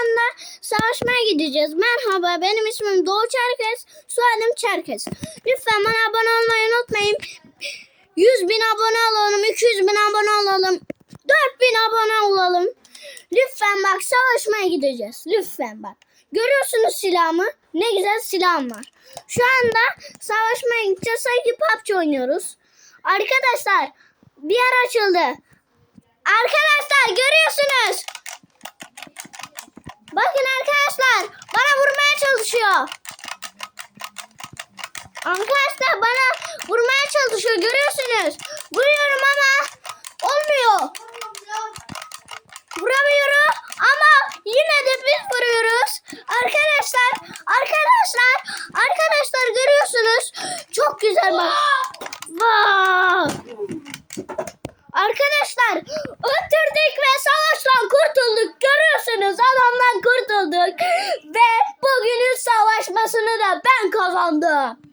anda savaşmaya gideceğiz. Merhaba benim ismim Doğu Çerkes. Soyadım Çerkes. Lütfen bana abone olmayı unutmayın. 100 bin abone olalım. 200 bin abone olalım. 4 bin abone olalım. Lütfen bak savaşmaya gideceğiz. Lütfen bak. Görüyorsunuz silahımı. Ne güzel silahım var. Şu anda savaşmaya gideceğiz. Sanki PUBG oynuyoruz. Arkadaşlar bir yer açıldı. Arkadaşlar görüyorsunuz. Bakın arkadaşlar bana vurmaya çalışıyor. Arkadaşlar bana vurmaya çalışıyor görüyorsunuz. Vuruyorum ama olmuyor. Vuramıyorum ama yine de biz vuruyoruz. Arkadaşlar, arkadaşlar, arkadaşlar görüyorsunuz. Çok güzel bak. Vay. Arkadaşlar öldürdük ve savaştan kurtulduk. Görüyorsunuz adamdan kurtulduk. Savaşmasını da ben kazandım.